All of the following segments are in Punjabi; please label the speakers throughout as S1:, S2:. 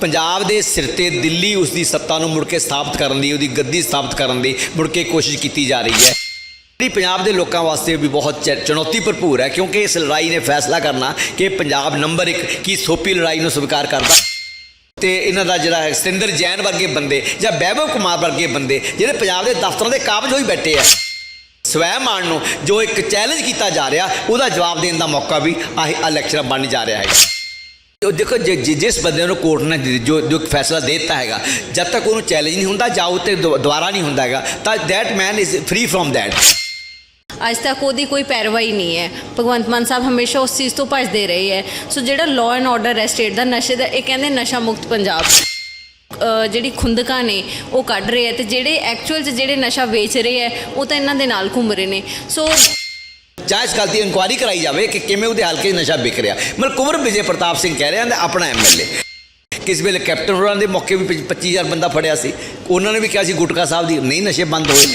S1: ਪੰਜਾਬ ਦੇ ਸਿਰ ਤੇ ਦਿੱਲੀ ਉਸ ਦੀ ਸੱਤਾ ਨੂੰ ਮੁੜ ਕੇ ਸਥਾਪਿਤ ਕਰਨ ਦੀ, ਉਹਦੀ ਗੱਦੀ ਸਥਾਪਿਤ ਕਰਨ ਦੀ ਮੁੜ ਕੇ ਕੋਸ਼ਿਸ਼ ਕੀਤੀ ਜਾ ਰਹੀ ਹੈ। ਜਿਹੜੀ ਪੰਜਾਬ ਦੇ ਲੋਕਾਂ ਵਾਸਤੇ ਵੀ ਬਹੁਤ ਚ- ਚੁਣੌਤੀ ਭਰਪੂਰ ਹੈ, ਕਿਉਂਕਿ ਇਸ ਲੜਾਈ ਨੇ ਫੈਸਲਾ ਕਰਨਾ ਕਿ ਪੰਜਾਬ ਨੰਬਰ 1 ਕੀ ਸੋਪੀ ਲੜਾਈ ਨੂੰ ਸਵੀਕਾਰ ਕਰਦਾ। ਤੇ ਇਹਨਾਂ ਦਾ ਜਿਹੜਾ ਹੈ, ਸਤਿੰਦਰ ਜੈਨ ਵਰਗੇ ਬੰਦੇ ਜਾਂ ਵੈਭਵ ਕੁਮਾਰ ਵਰਗੇ ਬੰਦੇ, ਜਿਹੜੇ ਪੰਜਾਬ ਦੇ ਦਫ਼ਤਰਾਂ ਦੇ ਕਾਬਜ ਹੋਈ ਬੈਠੇ ਆ, ਸਵੈ ਮਾਨ ਨੂੰ ਜੋ ਇੱਕ ਚੈਲੰਜ ਕੀਤਾ ਜਾ ਰਿਹਾ, ਉਹਦਾ ਜਵਾਬ ਦੇਣ ਦਾ ਮੌਕਾ ਵੀ ਆਹ ਇਲੈਕਸ਼ਨ ਬਣ ਜਾ ਰਿਹਾ ਹੈ। ਉਹ ਦੇਖੋ ਜਿਸ ਬੰਦੇ ਨੂੰ ਕੋਰਟ ਨੇ ਜੋ ਜੋ ਫੈਸਲਾ ਦੇ ਦਿੱਤਾ ਹੈਗਾ, ਜਦ ਤੱਕ ਉਹਨੂੰ ਚੈਲੰਜ ਨਹੀਂ ਹੁੰਦਾ, ਜਾਂ ਉਹ ਤੇ ਦੁਬਾਰਾ ਨਹੀਂ ਹੁੰਦਾ ਹੈਗਾ, ਤਾਂ that man is free from that
S2: ਅੱਜ ਤੱਕ ਉਹਦੀ ਕੋਈ ਪੈਰਵਾਈ ਨਹੀਂ ਹੈ। ਭਗਵੰਤ ਮਾਨ ਸਾਹਿਬ ਹਮੇਸ਼ਾ ਉਸ ਚੀਜ਼ ਤੋਂ ਭੱਜਦੇ ਰਹੇ ਹੈ। ਸੋ ਜਿਹੜਾ ਲਾਅ ਐਂਡ ਆਰਡਰ ਹੈ ਸਟੇਟ ਦਾ ਨਸ਼ੇ ਦਾ, ਇਹ ਕਹਿੰਦੇ ਨਸ਼ਾ ਮੁਕਤ ਪੰਜਾਬ। ਜਿਹੜੀ ਖੁੰਦਕਾਂ ਨੇ, ਉਹ ਕੱਢ ਰਹੇ ਹੈ ਤੇ ਜਿਹੜੇ ਐਕਚੁਅਲ 'ਚ ਜਿਹੜੇ ਨਸ਼ਾ ਵੇਚ ਰਹੇ ਹੈ, ਉਹ ਤਾਂ ਇਹਨਾਂ ਦੇ ਨਾਲ ਘੁੰਮ ਰਹੇ ਨੇ। ਸੋ
S1: ਜਾਂ ਇਸ ਗੱਲ ਦੀ ਇਨਕੁਆਇਰੀ ਕਰਾਈ ਜਾਵੇ ਕਿ ਕਿਵੇਂ ਉਹਦੇ ਹਲਕੇ 'ਚ ਨਸ਼ਾ ਵਿਕ ਰਿਹਾ। ਮਤਲਬ ਕੁੰਵਰ ਵਿਜੇ ਪ੍ਰਤਾਪ ਸਿੰਘ ਕਹਿ ਰਿਹਾ ਆਪਣਾ ਐਮਐਲਏ ਕਿਸ ਵੇਲੇ ਕੈਪਟਨ ਹੋਰਾਂ ਦੇ ਮੌਕੇ ਵੀ 25000 ਬੰਦਾ ਫੜਿਆ ਸੀ। ਉਹਨਾਂ ਨੇ ਵੀ ਕਿਹਾ ਸੀ ਗੁਟਕਾ ਸਾਹਿਬ ਦੀ ਨਹੀਂ ਨਸ਼ੇ ਬੰਦ ਹੋਏ।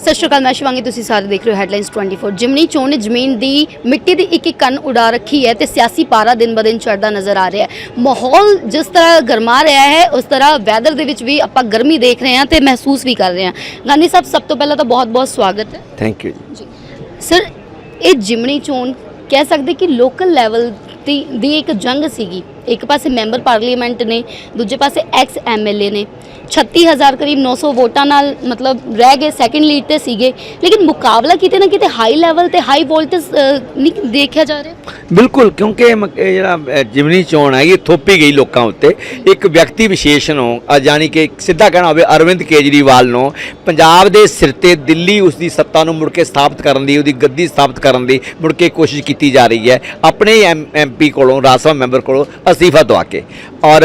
S3: ਸਤਿ ਸ਼੍ਰੀ ਅਕਾਲ ਮੈਂ ਸ਼ਿਵਾਂਗੀ। ਤੁਸੀਂ ਸਾਰੇ ਦੇਖ ਰਹੇ ਹੋ ਹੈਡਲਾਈਨਸ 24 ਜਿਮਨੀ ਚੋਣ ਨੇ ਜ਼ਮੀਨ ਦੀ ਮਿੱਟੀ ਦੀ ਇੱਕ ਇੱਕ ਕੰਨ ਉਡਾ ਰੱਖੀ ਹੈ ਤੇ ਸਿਆਸੀ ਪਾਰਾ ਦਿਨ ਬ ਦਿਨ ਚੜਦਾ ਨਜ਼ਰ ਆ ਰਿਹਾ ਹੈ। ਮਾਹੌਲ ਜਿਸ ਤਰ੍ਹਾਂ ਗਰਮਾ ਰਿਹਾ ਹੈ ਉਸ ਤਰ੍ਹਾਂ ਵੈਦਰ ਦੇ ਵਿੱਚ ਵੀ ਆਪਾਂ ਗਰਮੀ ਦੇਖ ਰਹੇ ਹਾਂ ਤੇ ਮਹਿਸੂਸ ਵੀ ਕਰ ਰਹੇ ਹਾਂ। ਗਾਂਧੀ ਸਾਹਿਬ ਸਭ ਤੋਂ ਪਹਿਲਾਂ ਤਾਂ ਬਹੁਤ-ਬਹੁਤ ਸਵਾਗਤ ਹੈ।
S1: ਥੈਂਕ ਯੂ
S3: ਸਰ ਇਹ ਜਿਮਨੀ ਚੋਣ ਕਹਿ ਸਕਦੇ ਕਿ ਲੋਕਲ ਲੈਵਲ ਦੀ ਦੀ ਇੱਕ ਜੰਗ ਸੀਗੀ। ਇੱਕ ਪਾਸੇ ਮੈਂਬਰ ਪਾਰਲੀਮੈਂਟ ਨੇ ਦੂਜੇ ਪਾਸੇ ਐਕਸ ਐਮਐਲਏ ਨੇ। 36000 ਕਰੀਬ 900 ਵੋਟਾਂ ਨਾਲ ਮਤਲਬ ਰਹਿ ਗਏ ਸੈਕੰਡ ਲੀਡ ਤੇ ਸੀਗੇ। ਲੇਕਿਨ ਮੁਕਾਬਲਾ ਕਿਤੇ ਨਾ ਕਿਤੇ ਹਾਈ ਲੈਵਲ ਤੇ ਹਾਈ ਵੋਲਟੇਜ ਨਹੀਂ ਦੇਖਿਆ ਜਾ ਰਿਹਾ।
S4: ਬਿਲਕੁਲ ਕਿਉਂਕਿ ਇਹ ਜਿਹੜਾ ਜਿਮਨੀ ਚੋਣ ਹੈ ਇਹ ਥੋਪੀ ਗਈ ਲੋਕਾਂ ਉੱਤੇ। ਇੱਕ ਵਿਅਕਤੀ ਵਿਸ਼ੇਸ਼ ਨੂੰ ਅ, ਜਾਣੀ ਕਿ ਸਿੱਧਾ ਕਹਿਣਾ ਹੋਵੇ ਅਰਵਿੰਦ ਕੇਜਰੀਵਾਲ ਨੂੰ ਪੰਜਾਬ ਦੇ ਸਿਰ ਤੇ ਦਿੱਲੀ ਉਸ ਦੀ ਸੱਤਾ ਨੂੰ ਮੁੜ ਕੇ ਸਥਾਪਿਤ ਕਰਨ ਦੀ ਉਹਦੀ ਗੱਦੀ ਸਥਾਪਿਤ ਕਰਨ ਦੀ ਮੁੜ ਕੇ ਕੋਸ਼ਿਸ਼ ਕੀਤੀ ਜਾ ਰਹੀ ਹੈ। ਆਪਣੇ ਐਮਪੀ ਕੋਲੋਂ ਰਾਜ ਸਭਾ ਮੈਂਬਰ ਕੋਲੋਂ ਅਸਤੀਫਾ ਦਵਾ ਕੇ। ਔਰ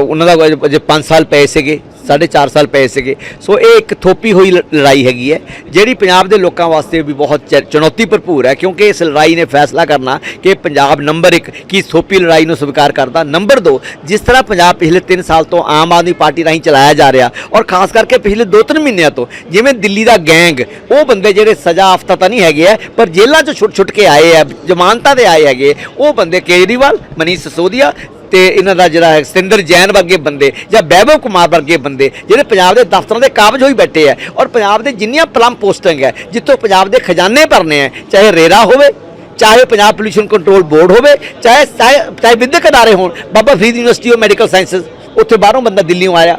S4: ਉਹਨਾਂ ਦਾ ਜੇ 5 ਸਾਲ ਪਏ ਸੀਗੇ। ਸਾਢੇ ਚਾਰ ਸਾਲ ਪਏ ਸੀਗੇ। ਸੋ ਇਹ ਇੱਕ ਥੋਪੀ ਹੋਈ ਲ- ਲੜਾਈ ਹੈਗੀ ਹੈ, ਜਿਹੜੀ ਪੰਜਾਬ ਦੇ ਲੋਕਾਂ ਵਾਸਤੇ ਵੀ ਬਹੁਤ ਚ- ਚੁਣੌਤੀ ਭਰਪੂਰ ਹੈ, ਕਿਉਂਕਿ ਇਸ ਲੜਾਈ ਨੇ ਫੈਸਲਾ ਕਰਨਾ ਕਿ ਪੰਜਾਬ ਨੰਬਰ 1 ਕੀ ਥੋਪੀ ਲੜਾਈ ਨੂੰ ਸਵੀਕਾਰ ਕਰਦਾ। ਨੰਬਰ 2 ਜਿਸ ਤਰ੍ਹਾਂ ਪੰਜਾਬ ਪਿਛਲੇ 3 ਸਾਲ ਤੋਂ ਆਮ ਆਦਮੀ ਪਾਰਟੀ ਰਾਹੀਂ ਚਲਾਇਆ ਜਾ ਰਿਹਾ ਔਰ ਖਾਸ ਕਰਕੇ ਪਿਛਲੇ 2-3 ਮਹੀਨਿਆਂ ਤੋਂ, ਜਿਵੇਂ ਦਿੱਲੀ ਦਾ ਗੈਂਗ, ਉਹ ਬੰਦੇ ਜਿਹੜੇ ਸਜ਼ਾ ਆਫਤਾ ਤਾਂ ਨਹੀਂ ਹੈਗੇ ਆ ਪਰ ਜੇਲ੍ਹਾਂ 'ਚੋਂ ਛੁੱਟ ਛੁੱਟ ਕੇ ਆਏ ਆ ਜ਼ਮਾਨਤਾਂ ਤੇ ਆਏ ਹੈਗੇ, ਉਹ ਬੰਦੇ ਕੇਜਰੀਵਾਲ, ਮਨੀਸ਼ ਸਸੋਦੀਆ ਤੇ ਇਹਨਾਂ ਦਾ ਜਿਹੜਾ ਹੈ, ਸਤਿੰਦਰ ਜੈਨ ਵਰਗੇ ਬੰਦੇ ਜਾਂ ਬੈਭਵ ਕੁਮਾਰ ਵਰਗੇ ਬੰਦੇ, ਜਿਹੜੇ ਪੰਜਾਬ ਦੇ ਦਫ਼ਤਰਾਂ ਦੇ ਕਾਬਜ ਹੋਈ ਬੈਠੇ ਆ ਔਰ ਪੰਜਾਬ ਦੇ ਜਿੰਨੀਆਂ ਪਲਮ ਪੋਸਟਿੰਗ ਹੈ, ਜਿੱਥੋਂ ਪੰਜਾਬ ਦੇ ਖਜ਼ਾਨੇ ਭਰਨੇ ਆ ਚਾਹੇ ਰੇਰਾ ਹੋਵੇ, ਚਾਹੇ ਪੰਜਾਬ ਪੋਲੂਸ਼ਨ ਕੰਟਰੋਲ ਬੋਰਡ ਹੋਵੇ, ਚਾਹੇ ਚਾਹੇ ਚਾਹੇ ਵਿਦਿਅਕ ਅਦਾਰੇ ਹੋਣ, Baba Farid university of medical sciences ਉੱਥੇ ਬਾਹਰੋਂ ਬੰਦਾ ਦਿੱਲੀੋਂ ਆਇਆ।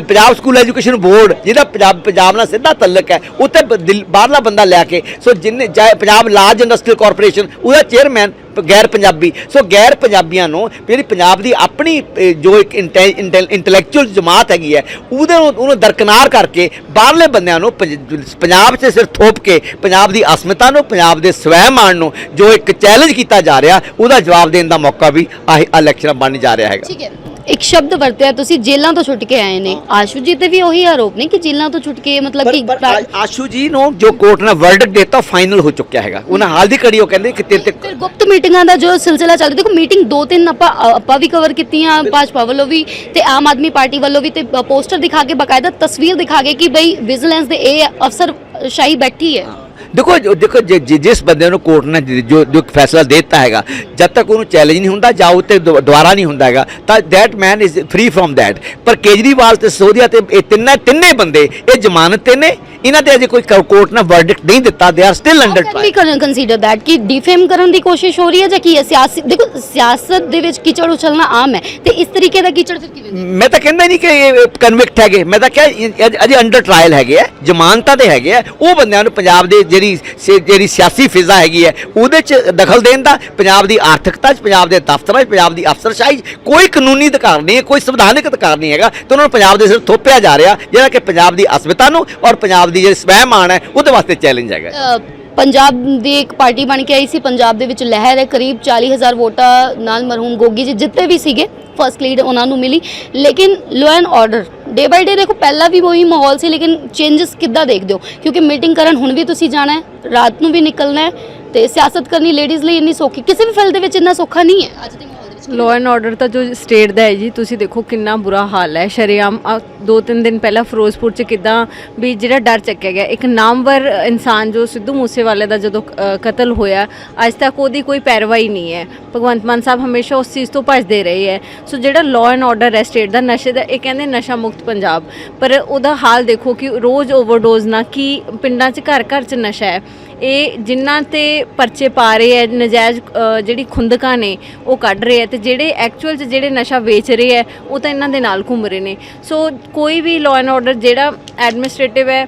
S4: ਪੰਜਾਬ ਸਕੂਲ ਐਜੂਕੇਸ਼ਨ ਬੋਰਡ ਜਿਹਦਾ ਪੰਜਾਬ ਪੰਜਾਬ ਨਾਲ ਸਿੱਧਾ ਤਾਲੁਕ ਹੈ, ਉੱਥੇ ਬ- ਦਿਲ- ਬਾਹਰਲਾ ਬੰਦਾ ਲੈ ਕੇ, ਸੋ ਜਿੰਨੇ ਚਾਹੇ ਪੰਜਾਬ ਲਾਰਜ ਇੰਡਸਟਰੀਅਲ ਕਾਰਪੋਰੇਸ਼ਨ ਉਹਦਾ ਚੇਅਰਮੈਨ ਗੈਰ ਪੰਜਾਬੀ। ਸੋ ਗੈਰ ਪੰਜਾਬੀਆਂ ਨੂੰ ਜਿਹੜੀ ਪੰਜਾਬ ਦੀ ਆਪਣੀ ਜੋ ਇੱਕ ਇੰਟੈਲੈਕਚੁਅਲ ਜਮਾਤ ਹੈਗੀ ਹੈ, ਉਹਦੇ ਨੂੰ ਉਹਨੂੰ ਦਰਕਨਾਰ ਕਰਕੇ ਬਾਹਰਲੇ ਬੰਦਿਆਂ ਨੂੰ ਪੰਜਾਬ 'ਚ ਸਿਰਫ ਥੋਪ ਕੇ, ਪੰਜਾਬ ਦੀ ਅਸਮਿਤਾ ਨੂੰ, ਪੰਜਾਬ ਦੇ ਸਵੈਮਾਨ ਨੂੰ ਜੋ ਇੱਕ ਚੈਲੰਜ ਕੀਤਾ ਜਾ ਰਿਹਾ, ਉਹਦਾ ਜਵਾਬ ਦੇਣ ਦਾ ਮੌਕਾ ਵੀ ਆਹ ਇਲੈਕਸ਼ਨ ਬਣ ਜਾ ਰਿਹਾ ਹੈਗਾ।
S3: ਠੀਕ ਹੈ। ਇੱਕ ਸ਼ਬਦ ਵਰਤਿਆ ਤੁਸੀਂ ਜੇਲ੍ਹਾਂ ਤੋਂ ਛੁੱਟ ਕੇ ਆਏ ਨੇ। ਆਸ਼ੂ ਜੀ ਤੇ ਵੀ ਉਹੀ ਆਰੋਪ ਨੇ ਕਿ ਜੇਲ੍ਹਾਂ ਤੋਂ ਛੁੱਟ ਕੇ ਮਤਲਬ
S4: ਪਰ
S3: ਕਿ
S4: ਪਰ ਆ- ਆਸ਼ੂ ਜੀ ਨੂੰ ਜੋ ਕੋਰਟ ਨੇ ਵਰਡਿਕ ਦਿੱਤਾ ਫਾਈਨਲ ਹੋ ਚੁੱਕਿਆ ਹੈਗਾ। ਉਹਨਾਂ ਹਾਲ ਦੀ ਘੜੀ ਉਹ ਕਹਿੰਦੇ ਕਿ ਤੇਰੇ ਤੇ
S3: ਫਿਰ ਗੁਪਤ ਮੀਟਿੰਗਾਂ ਦਾ ਜੋ ਸਿਲਸਿਲਾ ਚੱਲ ਦੇਖੋ ਮੀਟਿੰਗ ਦੋ ਤਿੰਨ ਆਪਾਂ ਆਪਾਂ ਵੀ ਕਵਰ ਕੀਤੀਆਂ ਭਾਜਪਾ ਵੱਲੋਂ ਵੀ ਤੇ ਆਮ ਆਦਮੀ ਪਾਰਟੀ ਵੱਲੋਂ ਵੀ ਤੇ ਪੋਸਟਰ ਦਿਖਾ ਕੇ ਬਕਾਇਦਾ ਤਸਵੀਰ ਦਿਖਾ ਕੇ ਕਿ ਬਈ ਵਿਜੀਲੈਂਸ ਦੇ ਇਹ ਅਫਸਰ ਸ਼ਾਹੀ ਬੈਠੀ ਹੈ।
S4: ਦੇਖੋ ਦੇਖੋ ਜਿਸ ਬੰਦੇ ਨੂੰ ਕੋਰਟ ਨੇ ਜਿ- ਜੋ ਜੋ ਫੈਸਲਾ ਦੇ ਦਿੱਤਾ ਹੈਗਾ, ਜਦ ਤੱਕ ਉਹਨੂੰ ਚੈਲੰਜ ਨਹੀਂ ਹੁੰਦਾ, ਜਾਂ ਉਹ ਤੇ ਦੁ- ਦੁਬਾਰਾ ਨਹੀਂ ਹੁੰਦਾ ਹੈਗਾ, ਤਾਂ that man is free from that ਪਰ ਕੇਜਰੀਵਾਲ ਤੇ ਸੋਧੀਆ ਤੇ ਇਹ ਤਿੰਨੇ ਤਿੰਨੇ ਬੰਦੇ, ਇਹ ਜ਼ਮਾਨਤ ਤੇ ਨੇ। ਇਹਨਾਂ ਤੇ ਅਜੇ ਕੋਈ ਕੋਰਟ ਨੇ ਵਰਡਿਕਟ ਨਹੀਂ ਦਿੱਤਾ they are still under
S3: we consider that ਕਿ ਡਿਫੇਮ ਕਰਨ ਦੀ ਕੋਸ਼ਿਸ਼ ਹੋ ਰਹੀ ਹੈ ਜਾਂ ਕੀ ਹੈ? ਸਿਆਸੀ ਦੇਖੋ ਸਿਆਸਤ ਦੇ ਵਿੱਚ ਕੀਚੜ ਉਛਲਣਾ ਆਮ ਹੈ। ਤੇ ਇਸ ਤਰੀਕੇ ਦਾ ਕੀਚੜ ਫਿਰ ਕਿਵੇਂ
S4: ਮੈਂ ਤਾਂ ਕਹਿੰਦਾ ਨਹੀਂ ਕਿ ਇਹ ਕਨਵਿਕਟ ਹੈਗੇ। ਮੈਂ ਤਾਂ ਕਿਹਾ ਅਜੇ- ਅੰਡਰ ਟ੍ਰਾਇਲ ਹੈਗੇ ਆ। ਜ਼ਮਾਨਤਾਂ ਤੇ ਹੈਗੇ ਆ। ਉਹ ਬੰਦਿਆਂ ਨੂੰ ਪੰਜਾਬ ਦੇ ਜਿਹੜੀ ਜਿਹੜੀ ਸਿਆਸੀ ਫਿਜ਼ਾ ਹੈਗੀ ਹੈ ਉਹਦੇ 'ਚ ਦਖਲ ਦੇਣ ਦਾ ਪੰਜਾਬ ਦੀ ਆਰਥਿਕਤਾ 'ਚ ਪੰਜਾਬ ਦੇ ਦਫ਼ਤਰਾਂ 'ਚ ਪੰਜਾਬ ਦੀ ਅਫਸਰਸ਼ਾਹੀ 'ਚ ਕੋਈ ਕਾਨੂੰਨੀ ਅਧਿਕਾਰ ਨਹੀਂ ਹੈ ਕੋਈ ਸੰਵਿਧਾਨਿਕ ਅਧਿਕਾਰ ਨਹੀਂ ਹੈਗਾ। ਤੇ ਉਹਨਾਂ ਨੂੰ ਪੰਜਾਬ ਦੇ ਸਿਰ ਥੋਪਿਆ ਜਾ ਰਿਹਾ ਜਿਹੜਾ ਕਿ ਪੰਜਾਬ ਦੀ ਅਸਮਿਤਾ ਨੂੰ ਔਰ ਪੰਜਾਬ ਦੀ ਜਿਹੜੀ ਸਵੈਮਾਨ ਹੈ ਉਹਦੇ ਵਾਸਤੇ ਚੈਲੰਜ ਹੈਗਾ।
S3: ਪੰਜਾਬ ਦੀ ਇੱਕ ਪਾਰਟੀ ਬਣ ਕੇ ਆਈ ਸੀ ਪੰਜਾਬ ਦੇ ਵਿੱਚ ਲਹਿਰ ਹੈ ਕਰੀਬ 40000 ਵੋਟਾਂ ਨਾਲ ਮਰਹੂਮ ਗੋਗੀ ਜੀ ਜਿੱਤੇ ਵੀ ਸੀਗੇ ਫਰਸਟ ਲੀਡ ਉਹਨਾਂ ਨੂੰ ਮਿਲੀ। ਲੇਕਿਨ ਲੋ ਐਂਡ ਆਰਡਰ ਡੇ ਬਾਈ ਡੇ ਦੇਖੋ ਪਹਿਲਾਂ ਵੀ ਉਹੀ ਮਾਹੌਲ ਸੀ ਲੇਕਿਨ ਚੇਂਜਸ ਕਿੱਦਾਂ ਦੇਖਦੇ ਹੋ? ਕਿਉਂਕਿ ਮੀਟਿੰਗ ਕਰਨ ਹੁਣ ਵੀ ਤੁਸੀਂ ਜਾਣਾ ਹੈ ਰਾਤ ਨੂੰ ਵੀ ਨਿਕਲਣਾ ਹੈ ਤੇ ਸਿਆਸਤ ਕਰਨੀ ਲੇਡੀਜ਼ ਲਈ ਇੰਨੀ ਸੌਖੀ ਕਿਸੇ ਵੀ ਫੀਲਡ ਦੇ ਵਿੱਚ ਇੰਨਾ ਸੌਖਾ ਨਹੀਂ ਹੈ। ਅੱਜ ਦੇ
S2: ਲਾਅ ਐਂਡ ਆਰਡਰ ਤਾਂ ਜੋ ਸਟੇਟ ਦਾ ਹੈ ਜੀ ਤੁਸੀਂ ਦੇਖੋ ਕਿੰਨਾ ਬੁਰਾ ਹਾਲ ਹੈ। ਸ਼ਰੇਆਮ ਆਹ ਦੋ ਤਿੰਨ ਦਿਨ ਪਹਿਲਾਂ ਫਿਰੋਜ਼ਪੁਰ ਚ ਕਿਦਾਂ ਵੀ ਜਿਹੜਾ ਡਰ ਚੱਕਿਆ ਗਿਆ। ਇੱਕ ਨਾਮਵਰ ਇਨਸਾਨ ਜੋ ਸਿੱਧੂ ਮੂਸੇਵਾਲੇ ਦਾ ਜਦੋਂ ਅ, ਕਤਲ ਹੋਇਆ ਅੱਜ ਤੱਕ ਉਹਦੀ ਕੋਈ ਪੈਰਵਾਈ ਨਹੀਂ ਹੈ। ਭਗਵੰਤ ਮਾਨ ਸਾਹਿਬ ਹਮੇਸ਼ਾ ਉਸ ਚੀਜ਼ ਤੋਂ ਭੱਜਦੇ ਰਹੇ ਹੈ। ਸੋ ਜਿਹੜਾ ਲਾਅ ਐਂਡ ਆਰਡਰ ਹੈ ਸਟੇਟ ਦਾ ਨਸ਼ੇ ਦਾ ਇਹ ਕਹਿੰਦੇ ਨਸ਼ਾ ਮੁਕਤ ਪੰਜਾਬ। ਪਰ ਉਹਦਾ ਹਾਲ ਦੇਖੋ ਕਿ ਰੋਜ਼ ਓਵਰਡੋਜ਼ ਨਾਲ ਕੀ ਪਿੰਡਾਂ 'ਚ ਘਰ ਘਰ 'ਚ ਨਸ਼ਾ ਹੈ। ਇਹ ਜਿਨ੍ਹਾਂ ਤੇ ਪਰਚੇ ਪਾ ਰਹੇ ਹੈ, ਨਜਾਇਜ਼ ਜਿਹੜੀ ਖੁੰਦਕਾਂ ਨੇ, ਉਹ ਕੱਢ ਰਹੇ ਹੈ ਤੇ ਜਿਹੜੇ ਐਕਚੁਅਲ 'ਚ ਜਿਹੜੇ ਨਸ਼ਾ ਵੇਚ ਰਹੇ ਹੈ, ਉਹ ਤਾਂ ਇਹਨਾਂ ਦੇ ਨਾਲ ਘੁੰਮ ਰਹੇ ਨੇ। ਸੋ ਕੋਈ ਵੀ ਲਾਅ ਐਂਡ ਆਰਡਰ ਜਿਹੜਾ ਐਡਮਿਨਿਸਟ੍ਰੇਟਿਵ ਹੈ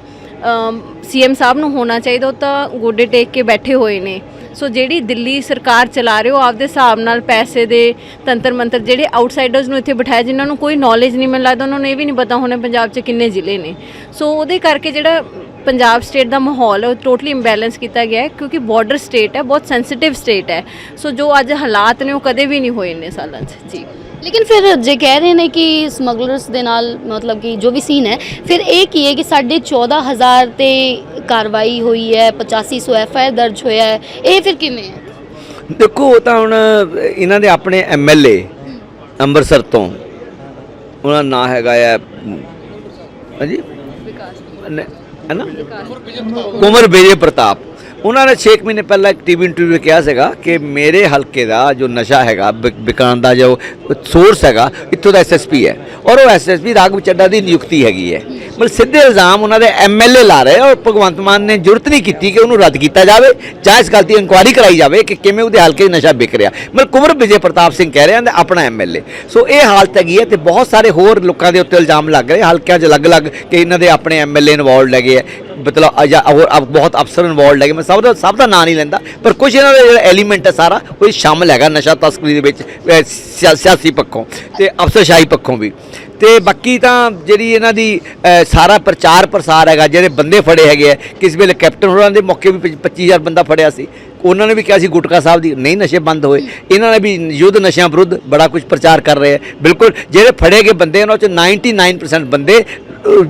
S2: ਸੀਐਮ ਸਾਹਿਬ ਨੂੰ ਹੋਣਾ ਚਾਹੀਦਾ, ਉਹ ਤਾਂ ਗੋਡੇ ਟੇਕ ਕੇ ਬੈਠੇ ਹੋਏ ਨੇ। ਸੋ ਜਿਹੜੀ ਦਿੱਲੀ ਸਰਕਾਰ ਚਲਾ ਰਹੇ ਉਹ ਆਪਦੇ ਹਿਸਾਬ ਨਾਲ ਪੈਸੇ ਦੇ ਤੰਤਰ ਮੰਤਰ ਜਿਹੜੇ ਆਊਟਸਾਈਡਰਸ ਨੂੰ ਇੱਥੇ ਬਿਠਾਇਆ ਜਿਨ੍ਹਾਂ ਨੂੰ ਕੋਈ ਨੌਲੇਜ ਨਹੀਂ ਮਿਲ ਲੱਗਦਾ ਉਹਨਾਂ ਨੂੰ ਇਹ ਵੀ ਨਹੀਂ ਪਤਾ ਹੋਣਾ ਪੰਜਾਬ 'ਚ ਕਿੰਨੇ ਜ਼ਿਲ੍ਹੇ ਨੇ। ਸੋ ਉਹਦੇ ਕਰਕੇ ਜਿਹੜਾ ਪੰਜਾਬ ਸਟੇਟ ਦਾ ਮਾਹੌਲ ਹੈ ਉਹ ਟੋਟਲੀ ਇੰਬੈਲੈਂਸ ਕੀਤਾ ਗਿਆ ਹੈ ਕਿਉਂਕਿ ਬਾਰਡਰ ਸਟੇਟ ਹੈ ਬਹੁਤ ਸੈਂਸਿਟਿਵ ਸਟੇਟ ਹੈ। ਸੋ ਜੋ ਅੱਜ ਹਾਲਾਤ ਨੇ ਉਹ ਕਦੇ ਵੀ ਨਹੀਂ ਹੋਏ ਇੰਨੇ ਸਾਲਾਂ 'ਚ। ਜੀ।
S3: ਲੇਕਿਨ ਫਿਰ ਜੇ ਕਹਿ ਰਹੇ ਨੇ ਕਿ ਸਮਗਲਰਸ ਦੇ ਨਾਲ ਮਤਲਬ ਕਿ ਜੋ ਵੀ ਸੀਨ ਹੈ ਫਿਰ ਇਹ ਕੀ ਹੈ ਕਿ ਸਾਡੇ 14000 ਤੇ ਕਾਰਵਾਈ ਹੋਈ ਹੈ 8500 ਐਫ ਆਈ ਆਰ ਦਰਜ ਹੋਇਆ ਹੈ ਇਹ ਫਿਰ ਕਿਵੇਂ ਹੈ?
S4: ਦੇਖੋ ਉਹ ਤਾਂ ਹੁਣ ਇਹਨਾਂ ਦੇ ਆਪਣੇ ਐਮਐਲਏ ਅੰਮ੍ਰਿਤਸਰ ਤੋਂ। ਉਹਨਾਂ ਦਾ ਨਾਂ ਹੈਗਾ ਆ ਹਾਂਜੀ? ਨ- ਹੈ ਨਾ? ਕੁਮਰ ਵਿਜੇ ਪ੍ਰਤਾਪ। ਉਹਨਾਂ ਨੇ 6 ਮਹੀਨੇ ਪਹਿਲਾਂ ਇੱਕ ਟੀਵੀ ਇੰਟਰਵਿਊ ਕਿਹਾ ਸੀਗਾ ਕਿ ਮੇਰੇ ਹਲਕੇ ਦਾ ਜੋ ਨਸ਼ਾ ਹੈਗਾ ਵਿਕ- ਵਿਕਣ ਦਾ ਜੋ ਸੋਰਸ ਹੈਗਾ ਇੱਥੋਂ ਦਾ ਐਸਐਸਪੀ ਹੈ। ਔਰ ਉਹ ਐਸਐਸਪੀ ਰਾਘਵ ਚੱਡਾ ਦੀ ਨਿਯੁਕਤੀ ਹੈਗੀ ਹੈ। ਮਤਲਬ ਸਿੱਧੇ ਇਲਜ਼ਾਮ ਉਹਨਾਂ ਦੇ ਐਮਐਲਏ ਲਾ ਰਹੇ ਆ, ਔਰ ਭਗਵੰਤ ਮਾਨ ਨੇ ਜ਼ਰੂਰਤ ਨਹੀਂ ਕੀਤੀ ਕਿ ਉਹਨੂੰ ਰੱਦ ਕੀਤਾ ਜਾਵੇ ਜਾਂ ਇਸ ਗੱਲ ਦੀ ਇਨਕੁਆਇਰੀ ਕਰਾਈ ਜਾਵੇ ਕਿ ਕਿਵੇਂ ਉਹਦੇ ਹਲਕੇ 'ਚ ਨਸ਼ਾ ਵਿਕ ਰਿਹਾ। ਮਤਲਬ ਕੁਮਰ ਵਿਜੇ ਪ੍ਰਤਾਪ ਸਿੰਘ ਕਹਿ ਰਹੇ ਹਨ ਆਪਣਾ ਐਮਐਲਏ ਸੋ ਇਹ ਹਾਲਤ ਹੈਗੀ ਹੈ ਤੇ ਬਹੁਤ ਸਾਰੇ ਹੋਰ ਲੋਕਾਂ ਦੇ ਉੱਤੇ ਇਲਜ਼ਾਮ ਲੱਗ ਰਹੇ। ਹਲਕਿਆਂ 'ਚ ਅਲੱਗ-ਅਲੱਗ ਕਿ ਇਹਨਾਂ ਦੇ ਆਪਣੇ ਐਮਐਲਏ ਇਨਵੋਲਡ ਹੈਗੇ ਹੈ ਮਤਲਬ ਹੋਰ ਬਹੁਤ ਅਫਸਰ ਇਨਵੋਲਡ ਹੈਗੇ। ਮੈਂ ਸਭ ਦਾ ਸਭ ਦਾ ਨਾਂ ਨਹੀਂ ਲੈਂਦਾ, ਪਰ ਕੁਝ ਇਹਨਾਂ ਦਾ ਜਿਹੜਾ ਐਲੀਮੈਂਟ ਹੈ ਸਾਰਾ, ਉਹ ਸ਼ਾਮਲ ਹੈਗਾ ਨਸ਼ਾ ਤਸਕਰੀ ਦੇ ਵਿੱਚ ਸਿਆ- ਸਿਆਸੀ ਪੱਖੋਂ ਤੇ ਅਫਸਰਸ਼ਾਹੀ ਪੱਖੋਂ ਵੀ। ਤੇ ਬਾਕੀ ਤਾਂ ਜਿਹੜੀ ਇਹਨਾਂ ਦੀ ਸਾਰਾ ਪ੍ਰਚਾਰ ਪ੍ਰਸਾਰ ਹੈਗਾ, ਜਿਹੜੇ ਬੰਦੇ ਫੜੇ ਹੈਗੇ ਆ, ਕਿਸ ਵੇਲੇ ਕੈਪਟਨ ਹੋਰਾਂ ਦੇ ਮੌਕੇ ਵੀ 25000 ਬੰਦਾ ਫੜਿਆ ਸੀ, ਉਹਨਾਂ ਨੇ ਵੀ ਕਿਹਾ ਸੀ ਗੁਟਕਾ ਸਾਹਿਬ ਦੀ, ਨਹੀਂ ਨਸ਼ੇ ਬੰਦ ਹੋਏ। ਇਹਨਾਂ ਨੇ ਵੀ ਯੁੱਧ ਨਸ਼ਿਆਂ ਵਿਰੁੱਧ ਬੜਾ ਕੁਝ ਪ੍ਰਚਾਰ ਕਰ ਰਹੇ ਆ। ਬਿਲਕੁਲ, ਜਿਹੜੇ ਫੜੇ ਗਏ ਬੰਦੇ ਉਹਨਾਂ ਚ 99% ਬੰਦੇ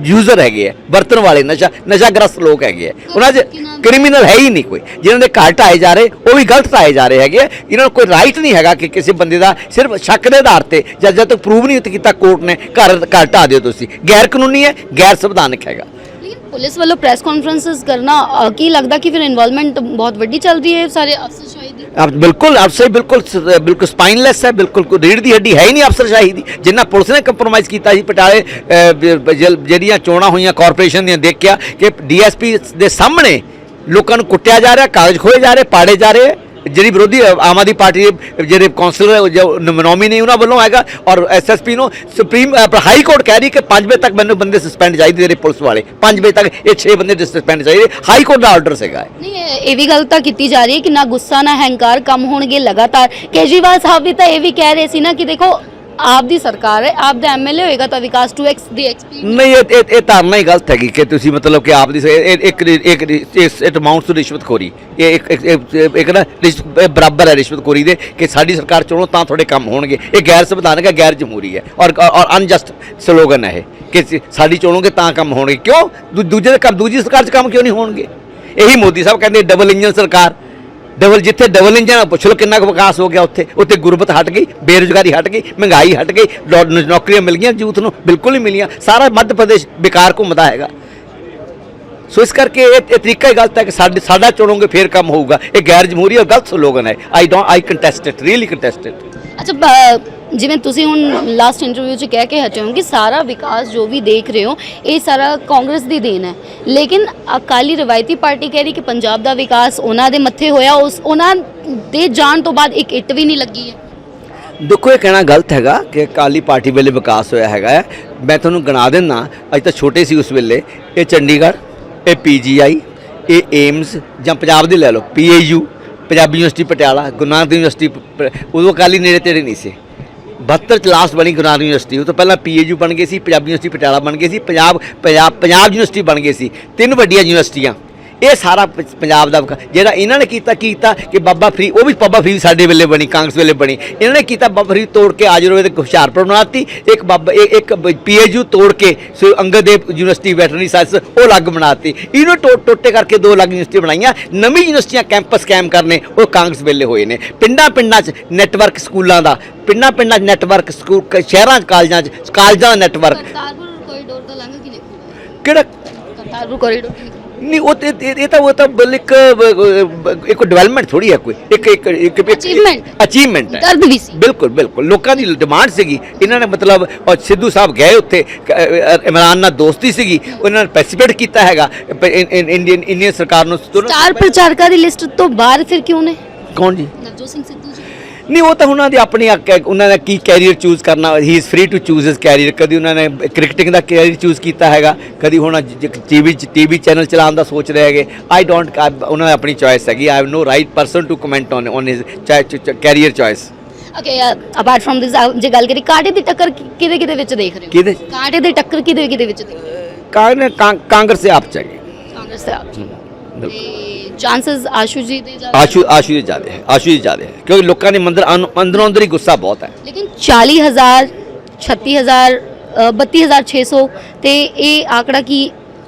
S4: ਯੂਜ਼ਰ ਹੈਗੇ ਆ, ਵਰਤਣ ਵਾਲੇ, ਨਸ਼ਾ, ਨਸ਼ਾਗ੍ਰਸਤ ਲੋਕ ਹੈਗੇ ਆ। ਉਹਨਾਂ 'ਚ ਕ੍ਰਿਮੀਨਲ ਹੈ ਹੀ ਨਹੀਂ ਕੋਈ। ਜਿਨ੍ਹਾਂ ਦੇ ਘਰ ਢਾਏ ਜਾ ਰਹੇ, ਉਹ ਵੀ ਗਲਤ ਢਾਏ ਜਾ ਰਹੇ ਹੈਗੇ ਆ। ਇਹਨਾਂ ਨੂੰ ਕੋਈ ਰਾਈਟ ਨਹੀਂ ਹੈਗਾ ਕਿ ਕਿਸੇ ਬੰਦੇ ਦਾ ਸਿਰਫ ਸ਼ੱਕ ਦੇ ਆਧਾਰ ਤੇ ਜਦ ਜਦ ਤੱਕ ਪ੍ਰੂਵ ਨਹੀਂ ਕੀਤਾ ਕੋਰਟ ਨੇ, ਘਰ ਘਰ ਢਾ ਦਿਓ ਤੁਸੀਂ। ਗੈਰ ਕਾਨੂੰਨੀ ਹੈ ਗੈਰ ਸੰਵਿਧਾਨਕ ਹੈਗਾ।
S3: ਪੁਲਿਸ ਵੱਲੋਂ ਪ੍ਰੈਸ ਕਾਨਫਰੰਸਸ ਕਰਨਾ ਅ, ਕੀ ਲੱਗਦਾ ਕਿ ਫਿਰ ਇਨਵੋਲਵਮੈਂਟ ਬਹੁਤ ਵੱਡੀ ਚੱਲ ਰਹੀ ਹੈ ਸਾਰੇ ਅਫਸਰਸ਼ਾਹੀ ਦੀ?
S4: ਆਪ ਬਿਲਕੁਲ ਅਫਸਰ ਬਿਲਕੁਲ ਸ- ਬਿਲਕੁਲ ਸਪਾਈਨਲੈਸ ਹੈ ਬਿਲਕੁਲ ਕੋਈ ਰੀੜ ਦੀ ਹੱਡੀ ਹੈ ਹੀ ਨਹੀਂ ਅਫਸਰਸ਼ਾਹੀ ਦੀ ਜਿੰਨਾ ਪੁਲਿਸ ਨੇ ਕੰਪਰੋਮਾਈਜ਼ ਕੀਤਾ ਸੀ ਪਟਾਲੇ ਅਹ, ਬ- ਬ- ਜਲ- ਜਿਹੜੀਆਂ ਚੋਣਾਂ ਹੋਈਆਂ ਕਾਰਪੋਰੇਸ਼ਨ ਦੀਆਂ ਦੇਖਿਆ ਕਿ ਡੀਐਸਪੀ ਦੇ ਸਾਹਮਣੇ ਲੋਕਾਂ ਨੂੰ ਕੁੱਟਿਆ ਜਾ ਰਿਹਾ ਕਾਗਜ਼ ਖੋਏ ਜਾ ਰਹੇ ਪਾੜੇ ਜਾ ਰਹੇ ਜਿਹੜੀ ਵਿਰੋਧੀ ਆਮ ਆਦਮੀ ਪਾਰਟੀ ਦੇ, ਜਿਹੜੇ ਕਾਉਂਸਲਰ ਜੋ ਨੋਮੀਨੀ ਉਹਨਾਂ ਵੱਲੋਂ ਹੈਗਾ ਔਰ ਐਸਐਸਪੀ ਨੂੰ ਸੁਪਰੀਮ ਹਾਈ ਕੋਰਟ ਕਹਿ ਰਹੀ ਕਿ 5 ਵਜੇ ਤੱਕ ਮੈਨੂੰ ਬੰਦੇ ਸਸਪੈਂਡ ਚਾਹੀਦੇ ਜਿਹੜੇ ਪੁਲਿਸ ਵਾਲੇ। 5 ਵਜੇ ਤੱਕ ਇਹ 6 ਬੰਦੇ ਸਸਪੈਂਡ ਚਾਹੀਦੇ। ਹਾਈ ਕੋਰਟ ਦਾ ਆਰਡਰ ਸੀਗਾ ਇਹ।
S3: ਨਹੀਂ, ਇਹ ਵੀ ਗੱਲ ਤਾਂ ਕੀਤੀ ਜਾ ਰਹੀ ਹੈ ਕਿ ਨਾ ਗੁੱਸਾ, ਨਾ ਹੰਕਾਰ ਕੰਮ ਹੋਣਗੇ ਲਗਾਤਾਰ। ਕੇਜਰੀਵਾਲ ਸਾਹਿਬ ਵੀ ਤਾਂ ਇਹ ਵੀ ਕਹਿ ਰਹੇ ਸੀ ਨਾ ਕਿ ਦੇਖੋ ਆਪ ਦੀ ਸਰਕਾਰ ਹੈ ਆਪ ਦਾ ਐਮਐਲਏ ਹੋਏਗਾ ਤਾਂ ਵਿਕਾਸ 2x ਦੀ ਐਕਸਪੀ
S4: ਨਹੀਂ, ਇਹ ਇਹ- ਇਹ ਧਾਰਨਾ ਹੀ ਗਲਤ ਹੈਗੀ ਕਿ ਤੁਸੀਂ ਮਤਲਬ ਕਿ ਆਪ ਦੀ ਸ- ਇਹ- ਇੱਕ ਇੱਕ ਇਟ ਅਮਾਉਂਟਸ ਟੂ ਰਿਸ਼ਵਤਖੋਰੀ ਇਹ ਇੱਕ ਇੱਕ- ਇੱਕ- ਇੱਕ ਨਾ ਰਿਸ਼ਵ- ਇਹ ਬਰਾਬਰ ਹੈ ਰਿਸ਼ਵਤਖੋਰੀ ਦੇ ਕਿ ਸਾਡੀ ਸਰਕਾਰ ਚੁਣੋ ਤਾਂ ਤੁਹਾਡੇ ਕੰਮ ਹੋਣਗੇ। ਇਹ ਗੈਰ ਸੰਵਿਧਾਨਕ ਹੈ, ਗੈਰ ਜਮਹੂਰੀ ਹੈ। ਔਰ ਔਰ ਅਨਜਸਟ ਸਲੋਗਨ ਹੈ ਇਹ ਕਿ ਅਸੀਂ- ਸਾਡੀ ਚੁਣੋਗੇ ਤਾਂ ਕੰਮ ਹੋਣਗੇ। ਕਿਉਂ? ਦੂ- ਦੂਜੇ ਦੇ ਕੰਮ ਦੂਜੀ ਸਰਕਾਰ 'ਚ ਕੰਮ ਕਿਉਂ ਨਹੀਂ ਹੋਣਗੇ? ਇਹੀ ਮੋਦੀ ਸਾਹਿਬ ਕਹਿੰਦੇ ਡਬਲ ਇੰਜਨ ਸਰਕਾਰ। ਡਬਲ ਜਿੱਥੇ ਡਬਲ ਇੰਜਨ ਆ, ਪੁੱਛ ਲਓ ਕਿੰਨਾ ਕੁ ਵਿਕਾਸ ਹੋ ਗਿਆ ਉੱਥੇ। ਉੱਥੇ ਗੁਰਬਤ ਹਟ ਗਈ ਬੇਰੁਜ਼ਗਾਰੀ ਹਟ ਗਈ ਮਹਿੰਗਾਈ ਹਟ ਗਈ ਨੌਕਰੀਆਂ ਮਿਲ ਗਈਆਂ ਯੂਥ ਨੂੰ ਬਿਲਕੁਲ ਨਹੀਂ ਮਿਲੀਆਂ। ਸਾਰਾ ਮੱਧ ਪ੍ਰਦੇਸ਼ ਬੇਕਾਰ ਘੁੰਮਦਾ ਹੈਗਾ। ਸੋ ਇਸ ਕਰਕੇ ਇਹ ਇਹ ਤਰੀਕਾ ਹੀ ਗਲਤ ਹੈ ਕਿ ਸਾਡੇ ਸਾਡਾ ਚੁਣੋਗੇ ਫੇਰ ਕੰਮ ਹੋਊਗਾ। ਇਹ ਗੈਰ ਜਮਹੂਰੀ ਔਰ ਗਲਤ ਸਲੋਗਨ ਹੈ। I don't I contest it really contest it
S3: ਅੱਛਾ ਜਿਵੇਂ ਤੁਸੀਂ ਹੁਣ ਲਾਸਟ ਇੰਟਰਵਿਊ 'ਚ ਕਹਿ ਕੇ ਹਟੇ ਹੋ ਕਿ ਸਾਰਾ ਵਿਕਾਸ ਜੋ ਵੀ ਦੇਖ ਰਹੇ ਹੋ, ਇਹ ਸਾਰਾ ਕਾਂਗਰਸ ਦੀ ਦੇਣ ਹੈ। ਲੇਕਿਨ ਅਕਾਲੀ ਰਵਾਇਤੀ ਪਾਰਟੀ ਕਹਿ ਰਹੀ ਕਿ ਪੰਜਾਬ ਦਾ ਵਿਕਾਸ ਉਹਨਾਂ ਦੇ ਮੱਥੇ ਹੋਇਆ, ਉਸ ਉਹਨਾਂ ਦੇ ਜਾਣ ਤੋਂ ਬਾਅਦ ਇੱਕ ਇੱਟ ਵੀ ਨਹੀਂ ਲੱਗੀ ਹੈ।
S4: ਦੇਖੋ, ਇਹ ਕਹਿਣਾ ਗਲਤ ਹੈਗਾ ਕਿ ਅਕਾਲੀ ਪਾਰਟੀ ਵੇਲੇ ਵਿਕਾਸ ਹੋਇਆ ਹੈਗਾ ਹੈ। ਮੈਂ ਤੁਹਾਨੂੰ ਗਿਣਾ ਦਿੰਦਾ, ਅੱਜ ਤਾਂ ਛੋਟੇ ਸੀ ਉਸ ਵੇਲੇ। ਇਹ ਚੰਡੀਗੜ੍ਹ, ਇਹ ਪੀਜੀਆਈ, ਇਹ ਏਮਸ ਜਾਂ ਪੰਜਾਬ ਦੇ ਲੈ ਲਓ, PAU, Punjabi university Patiala, Guru Nanak Dev university ਪ- ਉਦੋਂ ਅਕਾਲੀ ਨੇੜੇ ਤੇੜੇ ਨਹੀਂ ਸੀ। 72 ਚ ਲਾਸਟ ਬਣੀ ਗੁਰੂ ਯੂਨੀਵਰਸਿਟੀ, ਉਹ ਤੋਂ ਪਹਿਲਾਂ ਪੀਏਯੂ ਬਣ ਗਈ ਸੀ, ਪੰਜਾਬੀ ਯੂਨੀਵਰਸਿਟੀ ਪਟਿਆਲਾ ਬਣ ਗਈ ਸੀ, ਪੰਜਾਬ ਪੰਜਾਬ ਪੰਜਾਬ ਯੂਨੀਵਰਸਿਟੀ ਬਣ ਗਈ ਸੀ। ਤਿੰਨ ਵੱਡੀਆਂ ਯੂਨੀਵਰਸਿਟੀਆਂ। ਇਹ ਸਾਰਾ ਪ- ਪੰਜਾਬ ਦਾ ਵਿਕਾ- ਜਿਹੜਾ ਇਹਨਾਂ ਨੇ ਕੀਤਾ ਕੀਤਾ ਕਿ ਬਾਬਾ ਫਰੀ ਉਹ ਵੀ ਬਾਬਾ ਫਰੀ ਸਾਡੇ ਵੇਲੇ ਬਣੀ ਕਾਂਗਰਸ ਵੇਲੇ ਬਣੀ। ਇਹਨਾਂ ਨੇ ਕੀਤਾ ਬਾਬਾ ਫਰੀ ਤੋੜ ਕੇ ਆਯੁਰਵੇਦ ਹੁਸ਼ਿਆਰਪੁਰ ਬਣਾਤੀ ਇੱਕ ਬਾਬਾ ਇਹ- ਇੱਕ ਪੀਐਚਯੂ ਤੋੜ ਕੇ so Angad Dev university veterinary science ਉਹ ਅਲੱਗ ਬਣਾਤੀ ਇਹਨੂੰ ਟੋ- ਟੋਟੇ ਕਰਕੇ ਦੋ ਅਲੱਗ ਯੂਨੀਵਰਸਿਟੀ ਬਣਾਈਆਂ। ਨਵੀਂ ਯੂਨੀਵਰਸਿਟੀਆਂ ਕੈਂਪਸ ਕੈਮ ਕਰਨੇ ਉਹ ਕਾਂਗਰਸ ਵੇਲੇ ਹੋਏ ਨੇ। ਪਿੰਡਾਂ ਪਿੰਡਾਂ 'ਚ ਨੈਟਵਰਕ ਸਕੂਲਾਂ ਦਾ। ਪਿੰਡਾਂ ਪਿੰਡਾਂ 'ਚ ਨੈਟਵਰਕ ਸਕੂਲ ਕ- ਸ਼ਹਿਰਾਂ 'ਚ ਕਾਲਜਾਂ 'ਚ ਕਾਲਜਾਂ ਦਾ ਨੈਟਵਰਕ।
S3: ਕਰਤਾਰਪੁਰ ਕੋਰੀਡੋਰ ਦਾ ਲੰਘ ਕੇ ਦੇਖੋ
S4: ਕਿਹੜਾ?
S3: ਕਰਤਾਰਪੁਰ ਕੋਰੀਡੋਰ
S4: ਨਹੀਂ ਉਹ ਤੇ ਇਹ ਇਹ ਤਾਂ ਉਹ ਤਾਂ ਬਲ ਇੱਕ ਅਹ, ਇੱਕ ਡਿਵੈਲਪਮੈਂਟ ਥੋੜੀ ਹੈ ਕੋਈ। ਇੱਕ ਇੱਕ ਇੱਕ
S3: Achievement.
S4: ਅਚੀਵਮੈਂਟ ਹੈ।
S3: ਦਰਦ ਵੀ ਸੀ।
S4: ਬਿਲਕੁਲ ਬਿਲਕੁਲ। ਲੋਕਾਂ ਦੀ ਡਿਮਾਂਡ ਸੀਗੀ। ਇਹਨਾਂ ਨੇ ਮਤਲਬ ਔਰ ਸਿੱਧੂ ਸਾਹਿਬ ਗਏ ਉੱਥੇ ਕ- ਅਹ, ਇਮਰਾਨ ਨਾਲ ਦੋਸਤੀ ਸੀਗੀ। ਉਹਨਾਂ ਨੇ ਪੈਸੀਪੇਟ ਕੀਤਾ ਹੈਗਾ। ਪ- ਇੰਡੀਅਨ ਇੰਡੀਅਨ ਸਰਕਾਰ ਨੂੰ
S3: ਸਟਾਰ ਪ੍ਰਚਾਰਕਾਂ ਦੀ ਲਿਸਟ ਤੋਂ ਬਾਹਰ ਫਿਰ ਕਿਉਂ ਨੇ?
S4: ਕੌਣ ਜੀ?
S3: ਨਵਜੋਤ ਸਿੰਘ ਸਿੱਧੂ ਜੀ।
S4: ਨਹੀਂ ਉਹ ਤਾਂ ਉਹਨਾਂ ਦੀ ਆਪਣੀ ਉਹਨਾਂ ਦਾ ਕੀ ਕੈਰੀਅਰ ਚੂਜ਼ ਕਰਨਾ he is free to choose his career ਕਦੀ ਉਹਨਾਂ ਨੇ ਕ੍ਰਿਕਟਿੰਗ ਦਾ ਕੈਰੀਅਰ ਚੂਜ਼ ਕੀਤਾ ਹੈਗਾ ਕਦੀ ਹੁਣ ਟੀਵੀ ਟੀਵੀ ਚੈਨਲ ਚਲਾਉਣ ਦਾ ਸੋਚ ਰਹੇ ਹੈਗੇ। ਆਈ ਡੋਨਟ ਉਹਨਾਂ ਦੀ ਆਪਣੀ ਚੋਇਸ ਹੈਗੀ। I have no right person to comment on on his career choice
S3: okay apart from this ਜੇ ਗੱਲ ਕਰੀ ਕਾਟੇ ਦੀ ਟੱਕਰ ਕਿਹਦੇ ਕਿਹਦੇ ਵਿੱਚ ਦੇਖ ਰਹੇ ਹੋ?
S4: ਕਿਹਦੇ
S3: ਕਾਟੇ ਦੀ ਟੱਕਰ ਕਿਹਦੇ ਕਿਹਦੇ ਵਿੱਚ ਦੇਖ ਰਹੇ ਹੋ?
S4: ਕਾਂਗਰਸ ਆਪ ਚਾਹੀਏ
S3: ਕਾਂਗਰਸ ਆਪ ਬਿਲਕੁਲ। ਚਾਂਸਸ ਆਸ਼ੂ ਜੀ ਦੇ ਜ਼ਿਆਦਾ-
S4: ਆਸ਼ੂ ਆਸ਼ੂ ਜੀ ਜ਼ਿਆਦਾ ਹੈ ਆਸ਼ੂ ਜੀ ਜ਼ਿਆਦਾ ਹੈ ਕਿਉਂਕਿ ਲੋਕਾਂ ਦੇ ਮੰਦਰ ਅੰਦਰੋਂ ਅੰਦਰ ਹੀ ਗੁੱਸਾ ਬਹੁਤ ਹੈ।
S3: ਲੇਕਿਨ 40000 36000 ਅ, 32600 ਤੇ ਇਹ ਆંકੜਾ ਕੀ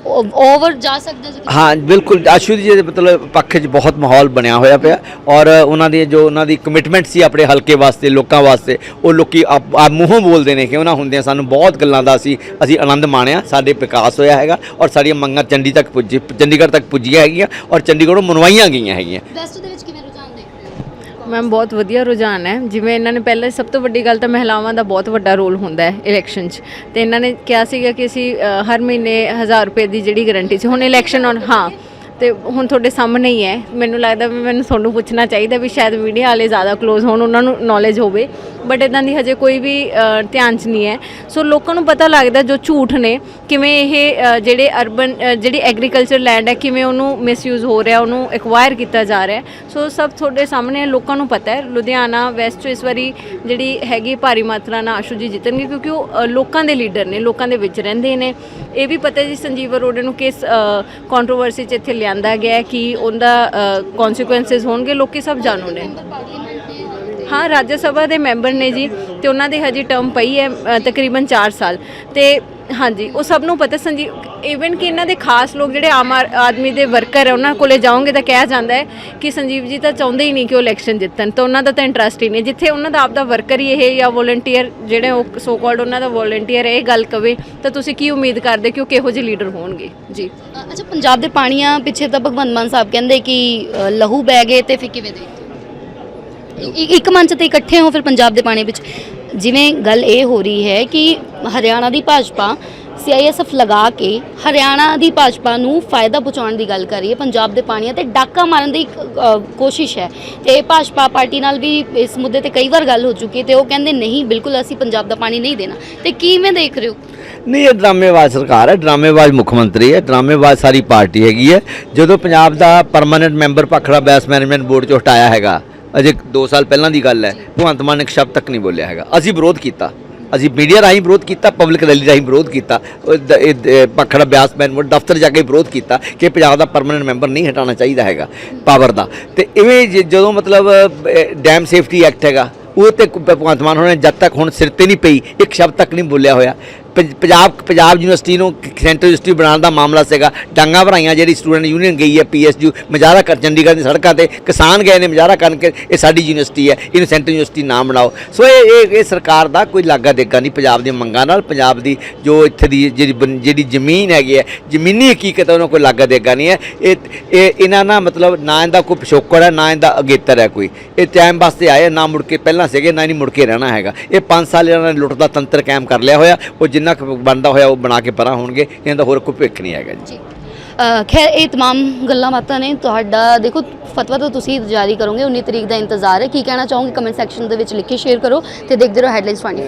S3: ਓਵਰ ਜਾ ਸਕਦਾ ਜੀ
S4: ਹਾਂ ਬਿਲਕੁਲ। ਆਸ਼ੂ ਜੀ ਦੇ ਮਤਲਬ ਪੱਖ 'ਚ ਬਹੁਤ ਮਾਹੌਲ ਬਣਿਆ ਹੋਇਆ ਪਿਆ ਔਰ ਉਹਨਾਂ ਦੀ ਜੋ ਉਹਨਾਂ ਦੀ ਕਮਿਟਮੈਂਟ ਸੀ ਆਪਣੇ ਹਲਕੇ ਵਾਸਤੇ ਲੋਕਾਂ ਵਾਸਤੇ ਉਹ ਲੋਕੀ ਆਪ ਮੂੰਹੋਂ ਬੋਲਦੇ ਨੇ ਕਿ ਉਹਨਾਂ ਹੁੰਦਿਆਂ ਸਾਨੂੰ ਬਹੁਤ ਗੱਲਾਂ ਦਾ ਅਸੀਂ ਅਸੀਂ ਆਨੰਦ ਮਾਣਿਆ ਸਾਡੇ ਵਿਕਾਸ ਹੋਇਆ ਹੈਗਾ ਔਰ ਸਾਡੀਆਂ ਮੰਗਾਂ ਚੰਡੀ ਤੱਕ ਪੁੱਜੀ ਚੰਡੀਗੜ੍ਹ ਤੱਕ ਪੁੱਜੀਆਂ ਹੈਗੀਆਂ ਔਰ ਚੰਡੀਗੜ੍ਹੋਂ ਮਨਵਾਈਆਂ ਗਈਆਂ ਹੈਗੀਆਂ।
S3: ਵੈਸਟ ਦੇ ਵਿੱਚ ਕਿਵੇਂ ਰੁਝਾਨ ਦੇਖ ਰਹੇ ਹੋ
S2: ਮੈਮ ਬਹੁਤ ਵਧੀਆ ਰੁਝਾਨ ਹੈ। ਜਿਵੇਂ ਇਹਨਾਂ ਨੇ ਪਹਿਲਾਂ ਸਭ ਤੋਂ ਵੱਡੀ ਗੱਲ ਤਾਂ ਮਹਿਲਾਵਾਂ ਦਾ ਬਹੁਤ ਵੱਡਾ ਰੋਲ ਹੁੰਦਾ ਹੈ ਇਲੈਕਸ਼ਨ 'ਚ। ਤੇ ਇਹਨਾਂ ਨੇ ਕਿਹਾ ਸੀਗਾ ਕਿ ਅਸੀਂ ਅ, ਹਰ ਮਹੀਨੇ 1000 ਰੁਪਏ ਦੀ ਜਿਹੜੀ ਗਾਰੰਟੀ ਸੀ ਹੁਣ ਇਲੈਕਸ਼ਨ ਆਉਣ ਹਾਂ। ਤੇ ਹੁਣ ਤੁਹਾਡੇ ਸਾਹਮਣੇ ਹੀ ਹੈ। ਮੈਨੂੰ ਲੱਗਦਾ ਵੀ ਮੈਨੂੰ ਤੁਹਾਨੂੰ ਪੁੱਛਣਾ ਚਾਹੀਦਾ ਵੀ ਸ਼ਾਇਦ ਮੀਡੀਆ ਵਾਲੇ ਜ਼ਿਆਦਾ ক্লোਜ਼ ਹੋਣ ਉਹਨਾਂ ਨੂੰ ਨੌਲੇਜ ਹੋਵੇ। ਬਟ ਇਦਾਂ ਦੀ ਹਜੇ ਕੋਈ ਵੀ ਧਿਆਨ 'ਚ ਨਹੀਂ ਹੈ। ਸੋ ਲੋਕਾਂ ਨੂੰ ਪਤਾ ਲੱਗਦਾ ਜੋ ਝੂਠ ਨੇ ਕਿਵੇਂ ਇਹ ਜਿਹੜੇ ਅਰਬਨ ਜਿਹੜੀ ਐਗਰੀਕਲਚਰ ਲੈਂਡ ਹੈ ਕਿਵੇਂ ਉਹਨੂੰ ਮਿਸਯੂਜ਼ ਹੋ ਰਿਹਾ ਉਹਨੂੰ ਐਕਵਾਇਰ ਕੀਤਾ ਜਾ ਰਿਹਾ ਸੋ ਸਭ ਤੁਹਾਡੇ ਸਾਹਮਣੇ ਹੈ, ਲੋਕਾਂ ਨੂੰ ਪਤਾ ਹੈ। ਲੁਧਿਆਣਾ ਵੈਸਟ 'ਚ ਇਸ ਵਾਰੀ ਜਿਹੜੀ ਹੈਗੀ ਭਾਰੀ ਮਾਤਰਾ ਨਾਲ ਆਸ਼ੂ ਜੀ ਜਿੱਤਣਗੇ ਕਿਉਂਕਿ ਉਹ ਲੋਕਾਂ ਦੇ ਲੀਡਰ ਨੇ ਲੋਕਾਂ ਦੇ ਵਿੱਚ ਰਹਿੰਦੇ ਨੇ। ਇਹ ਵੀ ਪਤਾ ਜੀ ਸੰਜੀਵ ਅਰੋੜੇ ਨੂੰ ਕਿਸ ਕੰਟਰੋਵਰਸੀ 'ਚ ਇੱਥੇ ਲਿਆਂਦਾ ਗਿਆ ਕਿ ਉਹਦਾ ਕਨਸੀਕੁਐਂਸਸ ਹੋਣਗੇ ਲੋਕੀ ਸਭ ਜਾਣੂ ਨੇ। ਹਾਂ, ਰਾਜ ਸਭਾ ਦੇ ਮੈਂਬਰ ਨੇ ਜੀ ਤੇ ਉਹਨਾਂ ਦੀ ਹਜੇ ਟਰਮ ਪਈ ਹੈ ਤਕਰੀਬਨ 4 ਸਾਲ। ਤੇ ਹਾਂਜੀ, ਉਹ ਸਭ ਨੂੰ ਪਤਾ ਸੰਜੀਵ ਇਵਨ ਕਿ ਇਹਨਾਂ ਦੇ ਖਾਸ ਲੋਕ ਜਿਹੜੇ ਆਮ ਆਦਮੀ ਦੇ ਵਰਕਰ ਹੈ ਉਹਨਾਂ ਕੋਲੇ ਜਾਓਗੇ ਤਾਂ ਕਿਹਾ ਜਾਂਦਾ ਹੈ ਕਿ ਸੰਜੀਵ ਜੀ ਤਾਂ ਚਾਹੁੰਦੇ ਹੀ ਨਹੀਂ ਕਿ ਉਹ ਇਲੈਕਸ਼ਨ ਜਿੱਤਣ, ਤਾਂ ਉਹਨਾਂ ਦਾ ਤਾਂ ਇੰਟਰਸਟ ਹੀ ਨਹੀਂ। ਜਿੱਥੇ ਉਹਨਾਂ ਦਾ ਆਪਦਾ ਵਰਕਰ ਹੀ ਇਹ ਜਾਂ ਵੋਲੰਟੀਅਰ ਜਿਹੜੇ ਉਹ ਸੋ ਕਾਲਡ ਉਹਨਾਂ ਦਾ ਵੋਲੰਟੀਅਰ ਇਹ ਗੱਲ ਕਵੇ, ਤਾਂ ਤੁਸੀਂ ਕੀ ਉਮੀਦ ਕਰਦੇ ਕਿ ਉਹ ਕਿਹੋ ਜਿਹੇ ਲੀਡਰ ਹੋਣਗੇ? ਜੀ।
S3: ਅੱਛਾ, ਪੰਜਾਬ ਦੇ ਪਾਣੀਆਂ ਪਿੱਛੇ ਤਾਂ ਭਗਵੰਤ ਮਾਨ ਸਾਹਿਬ ਕਹਿੰਦੇ ਕਿ ਲਹੂ ਬਹਿ ਗਏ ਤੇ ਫਿਰ ਕਿਵੇਂ ਦੇ ਇ- ਇੱਕ ਮੰਚ ਤੇ ਇਕੱਠੇ ਹੋ ਫਿਰ ਪੰਜਾਬ ਦੇ ਪਾਣੀ ਵਿੱਚ। ਜਿਵੇਂ ਗੱਲ ਇਹ ਹੋ ਰਹੀ ਹੈ ਕਿ ਹਰਿਆਣਾ ਦੀ ਭਾਜਪਾ ਸੀਆਈਐਸਐਫ ਲਗਾ ਕੇ ਹਰਿਆਣਾ ਦੀ ਭਾਜਪਾ ਨੂੰ ਫਾਇਦਾ ਪਹੁੰਚਾਉਣ ਦੀ ਗੱਲ ਕਰ ਰਹੀ ਹੈ ਪੰਜਾਬ ਦੇ ਪਾਣੀਆਂ ਤੇ ਡਾਕਾ ਮਾਰਨ ਦੀ ਇੱਕ, ਅ, ਕੋਸ਼ਿਸ਼ ਹੈ। ਤੇ ਭਾਜਪਾ ਪਾਰਟੀ ਨਾਲ ਵੀ ਇਸ ਮੁੱਦੇ ਤੇ ਕਈ ਵਾਰ ਗੱਲ ਹੋ ਚੁੱਕੀ ਹੈ ਤੇ ਉਹ ਕਹਿੰਦੇ ਨਹੀਂ ਬਿਲਕੁਲ ਅਸੀਂ ਪੰਜਾਬ ਦਾ ਪਾਣੀ ਨਹੀਂ ਦੇਣਾ। ਤੇ ਕਿਵੇਂ ਦੇਖ ਰਹੇ ਹੋ?
S4: ਨਹੀਂ ਇਹ ਡਰਾਮੇਬਾਜ਼ ਸਰਕਾਰ ਹੈ ਡਰਾਮੇਬਾਜ਼ ਮੁੱਖ ਮੰਤਰੀ ਹੈ ਡਰਾਮੇਬਾਜ਼ ਸਾਰੀ ਪਾਰਟੀ ਹੈਗੀ ਹੈ। ਜਦੋਂ ਪੰਜਾਬ ਦਾ permanent member Bhakra Beas management board ਚੋਂ ਹਟਾਇਆ ਹੈਗਾ ਅਜੇ 2 ਸਾਲ ਪਹਿਲਾਂ ਦੀ ਗੱਲ ਹੈ। ਭਗਵੰਤ ਮਾਨ ਇੱਕ ਸ਼ਬਦ ਤੱਕ ਨਹੀਂ ਬੋਲਿਆ ਹੈਗਾ। ਅਸੀਂ ਵਿਰੋਧ ਕੀਤਾ। ਅਸੀਂ ਮੀਡੀਆ ਰਾਹੀਂ ਵਿਰੋਧ ਕੀਤਾ ਪਬਲਿਕ ਰੈਲੀ ਰਾਹੀਂ ਵਿਰੋਧ ਕੀਤਾ। ਪਖੜਾ ਬਿਆਸ ਮੈਨੇਜਮੈਂਟ ਦਫ਼ਤਰ ਜਾ ਕੇ ਵਿਰੋਧ ਕੀਤਾ ਕਿ ਪੰਜਾਬ ਦਾ ਪਰਮਾਨੈਂਟ ਮੈਂਬਰ ਨਹੀਂ ਹਟਾਉਣਾ ਚਾਹੀਦਾ ਹੈਗਾ ਪਾਵਰ ਦਾ। ਤੇ ਇਵੇਂ ਜਦੋਂ ਮਤਲਬ ਡੈਮ ਸੇਫਟੀ ਐਕਟ ਹੈਗਾ ਉਹ ਤੇ ਭਗਵੰਤ ਮਾਨ ਹੋਣਾ ਜਦ ਤੱਕ ਹੁਣ ਸਿਰ ਤੇ ਨਹੀਂ ਪਈ ਇੱਕ ਸ਼ਬਦ ਤੱਕ ਨਹੀਂ ਬੋਲਿਆ ਹੋਇਆ। ਪੰਜਾਬ ਪੰਜਾਬ ਯੂਨੀਵਰਸਿਟੀ ਨੂੰ ਸੈਂਟਰ ਯੂਨੀਵਰਸਿਟੀ ਬਣਾਉਣ ਦਾ ਮਾਮਲਾ ਸੀਗਾ। ਡਾਂਗਾ ਭਰਾਈਆਂ ਜਿਹੜੀ ਸਟੂਡੈਂਟ ਯੂਨੀਅਨ ਗਈ ਹੈ ਪੀਐਸਯੂ ਮਜਾਰਾ ਕਰ, ਚੰਡੀਗੜ੍ਹ ਦੀ ਸੜਕਾਂ ਤੇ, ਕਿਸਾਨ ਗਏ ਨੇ ਮਜਾਰਾ ਕਰਨ ਕੇ, ਇਹ ਸਾਡੀ ਯੂਨੀਵਰਸਿਟੀ ਹੈ, ਇਹਨੂੰ ਸੈਂਟਰ ਯੂਨੀਵਰਸਿਟੀ ਨਾਮ ਬਣਾਓ। ਸੋ ਇਹ ਇਹ ਸਰਕਾਰ ਦਾ ਕੋਈ ਲਾਗਾ ਦੇਗਾ ਨਹੀਂ ਪੰਜਾਬ ਦੀਆਂ ਮੰਗਾਂ ਨਾਲ। ਪੰਜਾਬ ਦੀ ਜੋ ਇੱਥੇ ਦੀ ਜਿਹੜੀ ਬਨ- ਜਿਹੜੀ ਜ਼ਮੀਨ ਹੈਗੀ ਹੈ, ਜ਼ਮੀਨੀ ਹਕੀਕਤ ਹੈ, ਉਹਨਾਂ ਕੋਈ ਲਾਗਾ ਦੇਗਾ ਨਹੀਂ ਹੈ। ਇਹ ਇਹ, ਇਹਨਾਂ ਨਾਲ ਮਤਲਬ ਨਾ ਇਹਦਾ ਕੋਈ ਪਿਛੋਕੜ ਹੈ, ਨਾ ਇਹਦਾ ਅਗੇਤਰ ਹੈ ਕੋਈ। ਇਹ ਟਾਈਮ ਵਾਸਤੇ ਆਏ ਨਾ ਮੁੜ ਕੇ, ਪਹਿਲਾਂ ਸੀਗੇ, ਨਾ ਨਹੀਂ ਮੁੜ ਕੇ ਰਹਿਣਾ ਹੈਗਾ। ਇਹ 5 ਸਾਲ ਇਹਨਾਂ ਨੇ ਲੁੱਟ ਦਾ ਤੰਤਰ ਕਾਇਮ ਕਰ ਲਿਆ ਹੋਇਆ। ਉਹ ਜਿੰਨਾ ਕੁ ਬਣਦਾ ਹੋਇਆ ਉਹ ਬਣਾ ਕੇ ਪਰਾਂ ਹੋਣਗੇ ਇਹਨਾਂ ਦਾ ਹੋਰ ਕੋਈ ਭਵਿੱਖ ਨਹੀਂ ਹੈਗਾ ਜੀ
S3: ਅ, ਖੈਰ ਇਹ तमाम ਗੱਲਾਂ ਬਾਤਾਂ ਨੇ ਤੁਹਾਡਾ ਦੇਖੋ ਫਤਵਾ ਤਾਂ ਤੁਸੀਂ ਜਾਰੀ ਕਰੋਗੇ 19 ਤਰੀਕ ਦਾ ਇੰਤਜ਼ਾਰ ਹੈ ਕੀ ਕਹਿਣਾ ਚਾਹੋਗੇ ਕਮੈਂਟ ਸੈਕਸ਼ਨ ਦੇ ਵਿੱਚ ਲਿਖ ਕੇ ਸ਼ੇਅਰ ਕਰੋ ਤੇ ਦੇਖਦੇ ਰਹੋ ਹੈਡਲਾਈਨਸ 24